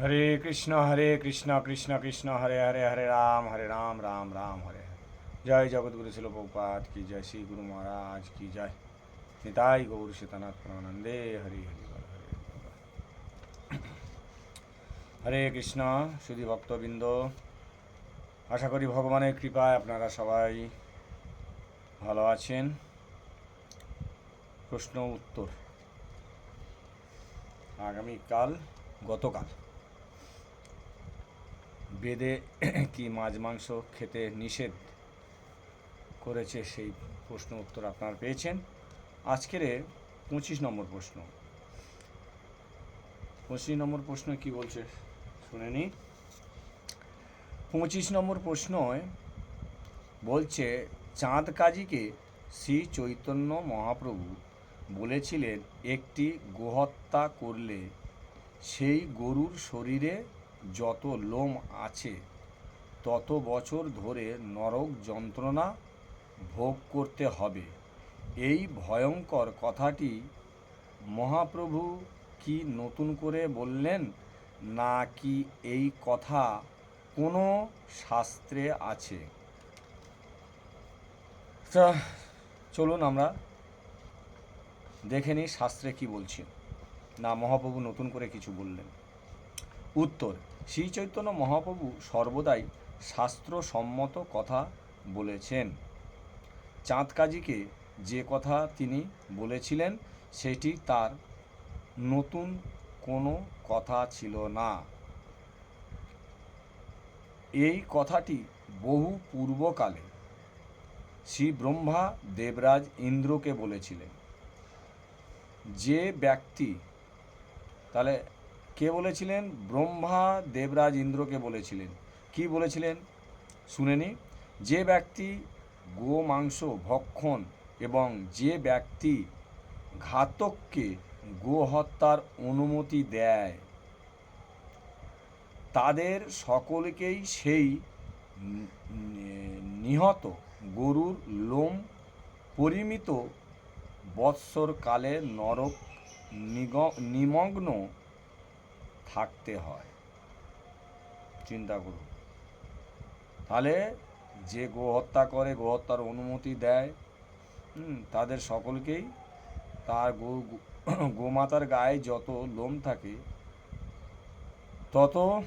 হরে কৃষ্ণ হরে কৃষ্ণ কৃষ্ণ কৃষ্ণ, হরে হরে হরে রাম হরে রাম রাম রাম, হরে হরে। জয় জগৎগুরু শিল প্রপাত কি জয় শ্রী গুরু মহারাজ, কি জয় নিতাই গৌর শীতানাথ প্রানন্দে হরি হরি হরে হরে কৃষ্ণ, সুধী ভক্তবৃন্দ, আশা করি ভগবানের কৃপায় আপনারা সবাই ভালো আছেন। প্রশ্ন উত্তর। আগামীকাল, গতকাল। বেদে কি মাছ, মাংস খেতে নিষেধ করেছে সেই প্রশ্ন উত্তর আপনারা পেয়েছেন। আজকের পঁচিশ নম্বর প্রশ্ন। পঁচিশ নম্বর প্রশ্ন কি বলছে? শুনে নি পঁচিশ নম্বর প্রশ্নয় বলছে, চাঁদ কাজীকে শ্রী চৈতন্য মহাপ্রভু বলেছিলেন, একটি গোহত্যা করলে সেই গরুর শরীরে যত লোম আছে, তত বছর ধরে নরক যন্ত্রণা ভোগ করতে হবে। এই ভয়ঙ্কর কথাটি মহাপ্রভু কি নতুন করে বললেন না কি এই কথা কোনো শাস্ত্রে আছে? চলুন আমরা দেখে নিই শাস্ত্রে কি বলছে। না, মহাপ্রভু নতুন করে কিছু বললেন। উত্তর, শ্রী চৈতন্য মহাপ্রভু সর্বদাই শাস্ত্রসম্মত কথা বলেছেন। চাঁদ কাজীকে যে কথা তিনি বলেছিলেন, সেটি তার নতুন কোনো কথা ছিল না। এই কথাটি বহু পূর্বকালে শ্রী ব্রহ্মা দেবরাজ ইন্দ্রকে বলেছিলেন। যে ব্যক্তি, তাহলে কে বলেছিলেন? ব্রহ্মা দেবরাজ ইন্দ্রকে বলেছিলেন। কি বলেছিলেন? শুনেনি যে ব্যক্তি গো মাংস ভক্ষণ এবং যে ব্যক্তি ঘাতককে গো হত্যার অনুমতি দেয়, তাদের সকলকেই সেই নিহত গরুর লোম পরিমিত বৎসরকালে নরক নিগ- নিমগ্ন থাকতে হয়। চিন্তা করুন। তাহলে যে গোহত্যা করে, গোহত্যার অনুমতি দেয় তাদের সকলকেই তার গো গোমাতার গায়ে যত লোম থাকে, তত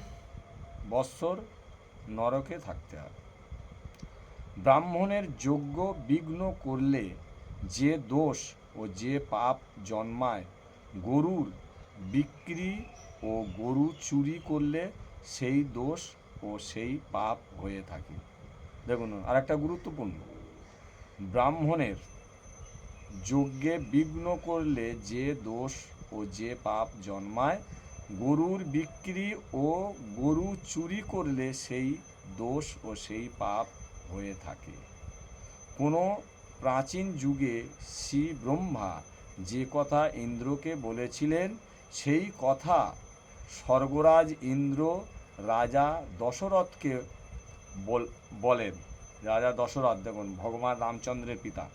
বৎসর নরকে থাকতে হবে ব্রাহ্মণের যোগ্য বিঘ্ন করলে যে দোষ ও যে পাপ জন্মায়, গরুর বিক্রি ও গরু চুরি করলে সেই দোষ ও সেই পাপ হয়ে থাকে। দেখুন আর একটা গুরুত্বপূর্ণ। ব্রাহ্মণের যজ্ঞে বিঘ্ন করলে যে দোষ ও যে পাপ জন্মায়, গরুর বিক্রি ও গরু চুরি করলে সেই দোষ ও সেই পাপ হয়ে থাকে। কোনো প্রাচীন যুগে শ্রী ব্রহ্মা যে কথা ইন্দ্রকে বলেছিলেন, সেই কথা স্বর্গরাজ ইন্দ্র রাজা দশরথকে বল- বলেন। রাজা দশরথ, দেখুন, ভগবান রামচন্দ্রের পিতা।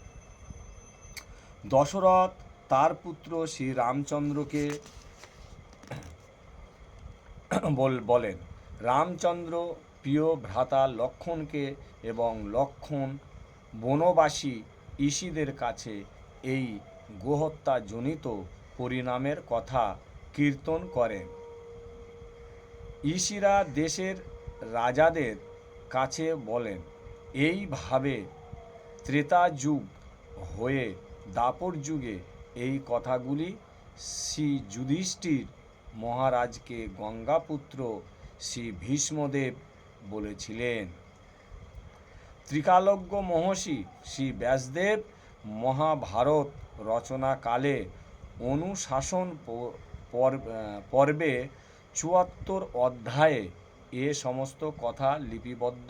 দশরথ তার পুত্র শ্রী রামচন্দ্রকে বল- বলেন, রামচন্দ্র প্রিয় ভ্রাতা লক্ষণকে এবং লক্ষণ বনবাসী ঋষিদের কাছে এই গোহত্যা জনিত পরিণামের কথা কীর্তন করেন। ঋষিরা দেশের রাজাদের কাছে বলেন এইভাবে ত্রেতা যুগ হয়ে দাপর যুগে এই কথাগুলি শ্রী যুধিষ্ঠির মহারাজকে গঙ্গাপুত্র শ্রী ভীষ্মদেব বলেছিলেন। ত্রিকালজ্ঞ মহর্ষি শ্রী ব্যাসদেব মহাভারত রচনাকালে অনুশাসন পর্বে চুয়াত্তর অধ্যায়ে এ সমস্ত কথা লিপিবদ্ধ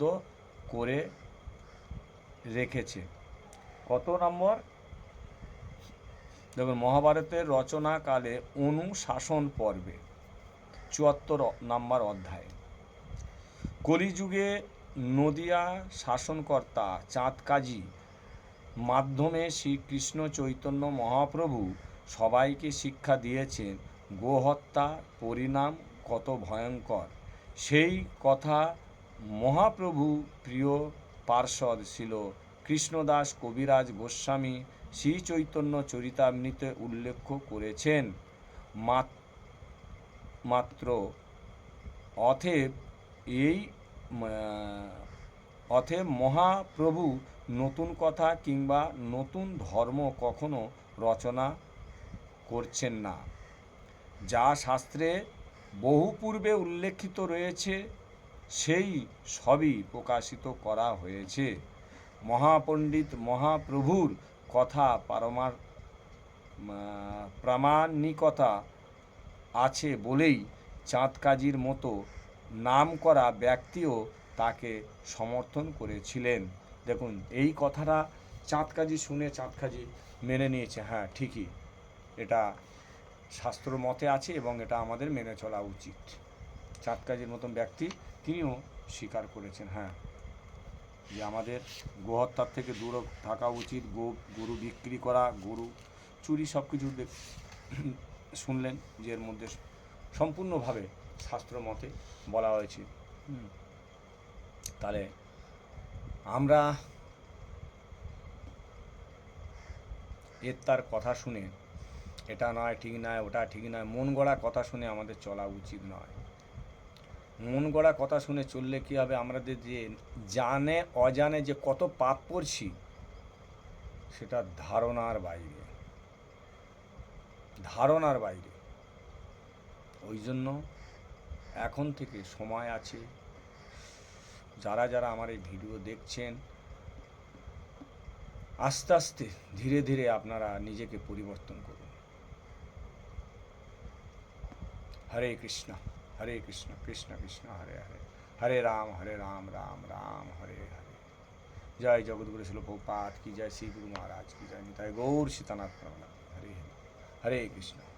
করে রেখেছে। কত নম্বর? দেখুন, মহাভারতের রচনাকালে অনুশাসন পর্বে, চুয়াত্তর নাম্বার অধ্যায়। কলিযুগে নদিয়া শাসনকর্তা চাঁদ কাজী মাধ্যমে শ্রীকৃষ্ণ চৈতন্য মহাপ্রভু সবাইকে শিক্ষা দিয়েছেন, গোহত্যা, পরিণাম কত ভয়ঙ্কর। সেই কথা মহাপ্রভু প্রিয় পার্ষদ ছিল কৃষ্ণদাস কবিরাজ গোস্বামী শ্রী চৈতন্য চরিতামৃতে উল্লেখ করেছেন মাত- মাত্র অথেব এই অথেব মহাপ্রভু নতুন কথা কিংবা নতুন ধর্ম কখনো রচনা করছেন না। যা শাস্ত্রে বহু পূর্বে উল্লেখিত রয়েছে, সেই সবই প্রকাশিত করা হয়েছে। মহাপণ্ডিত মহাপ্রভুর কথা পারমার প্রামাণিকতা আছে বলেই চাঁদকাজির মতো নাম করা ব্যক্তিও তাকে সমর্থন করেছিলেন। দেখুন, এই কথাটা চাঁদকাজি শুনে চাঁদকাজি মেনে নিয়েছে। হ্যাঁ ঠিকই। এটা শাস্ত্র মতে আছে এবং এটা আমাদের মেনে চলা উচিত। চাঁদকাজির মতন ব্যক্তি তিনিও স্বীকার করেছেন হ্যাঁ যে আমাদের গোহত্যার থেকে দূর থাকা উচিত গো গরু বিক্রি করা গরু চুরি সব কিছু শুনলেন যে এর মধ্যে সম্পূর্ণভাবে শাস্ত্র মতে বলা হয়েছে। তাহলে আমরা এর তার কথা শুনে এটা নয়, ঠিক নয়, ওটা ঠিক নয়। মন গড়া কথা শুনে আমাদের চলা উচিত নয়। মন গড়া কথা শুনে চললে কী হবে? আমাদের যে জানে, অজানে যে কত পাপ করছি, সেটা ধারণার বাইরে। ধারণার বাইরে। ওই জন্য এখন থেকে সময় আছে, যারা যারা আমার এই ভিডিও দেখছেন, আস্তে আস্তে, ধীরে ধীরে আপনারা নিজেকে পরিবর্তন করুন। হরে কৃষ্ণ হরে কৃষ্ণ কৃষ্ণ কৃষ্ণ, হরে হরে। হরে রাম হরে রাম রাম রাম, হরে হরে। জয় জগৎগুরু শিল প্রপাত কি জয় শ্রী গুরু মহারাজ, কি জয় নিতাই গৌর সীতানাথ প্রণাম হরে। হরে কৃষ্ণ।